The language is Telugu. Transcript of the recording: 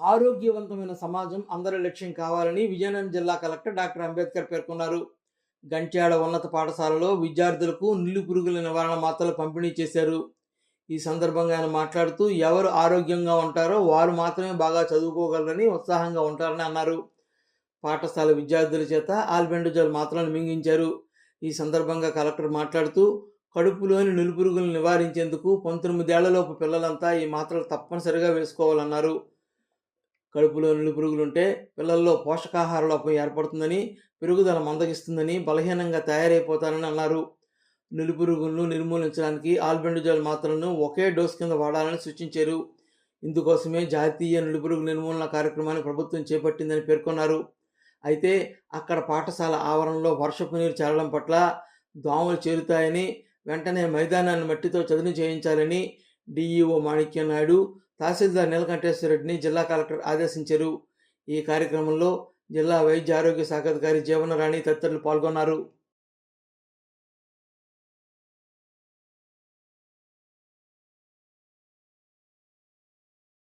ఆరోగ్యవంతమైన సమాజం అందరి లక్ష్యం కావాలని విజయనగరం జిల్లా కలెక్టర్ డాక్టర్ అంబేద్కర్ పేర్కొన్నారు. గంట్యాడ ఉన్నత పాఠశాలలో విద్యార్థులకు నిల్లు పురుగుల నివారణ మాత్రలు పంపిణీ చేశారు. ఈ సందర్భంగా ఆయన మాట్లాడుతూ ఎవరు ఆరోగ్యంగా ఉంటారో వారు మాత్రమే బాగా చదువుకోగలరని ఉత్సాహంగా ఉంటారని అన్నారు. పాఠశాల విద్యార్థుల చేత ఆల్బెండజోల్ మాత్రలను మింగించారు. ఈ సందర్భంగా కలెక్టర్ మాట్లాడుతూ కడుపులోని నులుపురుగులను నివారించేందుకు పంతొమ్మిదేళ్ళలోపు పిల్లలంతా ఈ మాత్రలు తప్పనిసరిగా వేసుకోవాలన్నారు. కడుపులో నులుపురుగులుంటే పిల్లల్లో పోషకాహార లోపం ఏర్పడుతుందని పెరుగుదల మందగిస్తుందని బలహీనంగా తయారైపోతారని అన్నారు. నులుపురుగులను నిర్మూలించడానికి ఆల్బెండజోల్ మాత్రలను ఒకే డోస్ కింద వాడాలని సూచించారు. ఇందుకోసమే జాతీయ నులుపురుగు నిర్మూలన కార్యక్రమాన్ని ప్రభుత్వం చేపట్టిందని పేర్కొన్నారు. అయితే అక్కడ పాఠశాల ఆవరణలో వర్షపు నీరు చేరడం పట్ల దోమలు చేరుతాయని వెంటనే మైదానాన్ని మట్టితో చదును చేయించాలని డిఈఓ మాణిక్యనాయుడు తహసీల్దార్ నీలకంఠేశ్వర రెడ్డిని జిల్లా కలెక్టర్ ఆదేశించారు. ఈ కార్యక్రమంలో జిల్లా వైద్య ఆరోగ్య శాఖ అధికారి జీవనరాణి తదితరులు పాల్గొన్నారు.